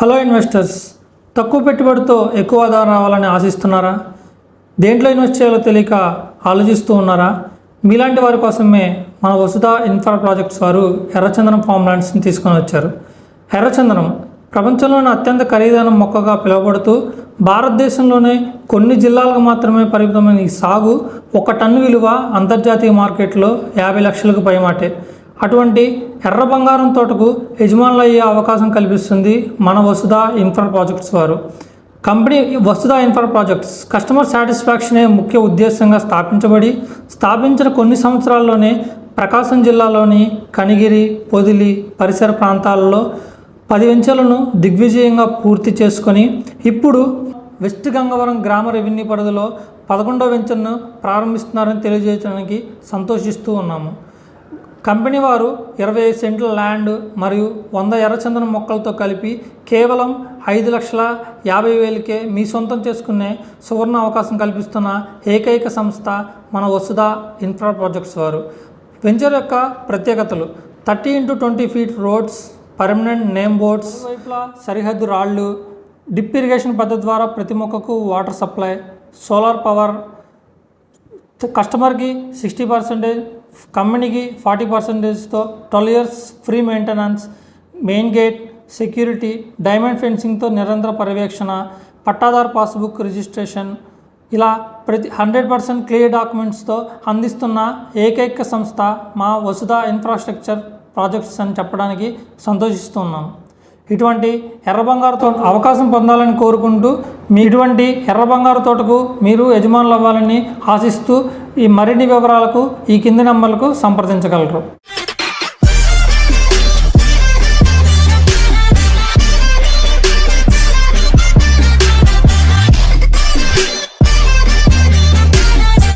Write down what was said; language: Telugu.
హలో ఇన్వెస్టర్స్ తక్కువ పెట్టుబడితో ఎక్కువ ఆదాయం రావాలని ఆశిస్తున్నారా? దేంట్లో ఇన్వెస్ట్ చేయాలో తెలియక ఆలోచిస్తూ ఉన్నారా? మీలాంటి వారి కోసమే మన వసుధ ఇన్ఫ్రా ప్రాజెక్ట్స్ వారు ఎర్రచందనం ఫామ్ ల్యాండ్స్ని తీసుకొని వచ్చారు. ఎర్రచందనం ప్రపంచంలోనే అత్యంత ఖరీదైన మొక్కగా పిలువబడుతూ భారతదేశంలోనే కొన్ని జిల్లాలకు మాత్రమే పరిమితమైన ఈ సాగు ఒక టన్ను విలువ అంతర్జాతీయ మార్కెట్లో యాభై లక్షలకు పైమాటే. అటువంటి ఎర్ర బంగారం తోటకు యజమానులు అయ్యే అవకాశం కల్పిస్తుంది మన వసుధ ఇన్ఫ్రా ప్రాజెక్ట్స్ వారు. Company Vasudha infra projects customer సాటిస్ఫాక్షనే ముఖ్య ఉద్దేశంగా స్థాపించబడి స్థాపించిన కొన్ని సంవత్సరాల్లోనే ప్రకాశం జిల్లాలోని కనిగిరి పొదిలి పరిసర ప్రాంతాలలో పది వెంచలను దిగ్విజయంగా పూర్తి చేసుకొని ఇప్పుడు వెస్ట్ గంగవరం గ్రామ రెవెన్యూ పరిధిలో పదకొండో వెంచర్ను ప్రారంభిస్తున్నారని తెలియజేయడానికి సంతోషిస్తూ ఉన్నాము. కంపెనీ వారు ఇరవై ఐదు సెంట్ల ల్యాండ్ మరియు వంద ఎర్రచందనం మొక్కలతో కలిపి కేవలం ఐదు లక్షల యాభై వేలకే మీ సొంతం చేసుకునే సువర్ణ అవకాశం కల్పిస్తున్న ఏకైక సంస్థ మన వసుధ ఇన్ఫ్రా ప్రాజెక్ట్స్ వారు. వెంచర్ యొక్క ప్రత్యేకతలు thirty into twenty feet roads permanent name boards సరిహద్దు రాళ్ళు డిప్ ఇరిగేషన్ పద్ధతి ద్వారా ప్రతి మొక్కకు వాటర్ సప్లై సోలార్ పవర్ కస్టమర్కి సిక్స్టీ పర్సెంటేజ్ కంపెనీకి forty పర్సెంటేజ్తో twelve years free maintenance main gate security diamond ఫెన్సింగ్తో నిరంతర పర్యవేక్షణ పట్టాదార్ పాస్బుక్ రిజిస్ట్రేషన్ ఇలా ప్రతి హండ్రెడ్ పర్సెంట్ క్లియర్ డాక్యుమెంట్స్తో అందిస్తున్న ఏకైక సంస్థ మా వసుధ ఇన్ఫ్రాస్ట్రక్చర్ ప్రాజెక్ట్స్ అని చెప్పడానికి సంతోషిస్తున్నాం ఇటువంటి ఎర్ర బంగారు తోట అవకాశం పొందాలని కోరుకుంటూ మీ ఇటువంటి ఎర్ర బంగారు తోటకు మీరు యజమానులు అవ్వాలని ఆశిస్తూ ఈ మరిన్ని వివరాలకు ఈ కింది నంబర్లకు సంప్రదించగలరు.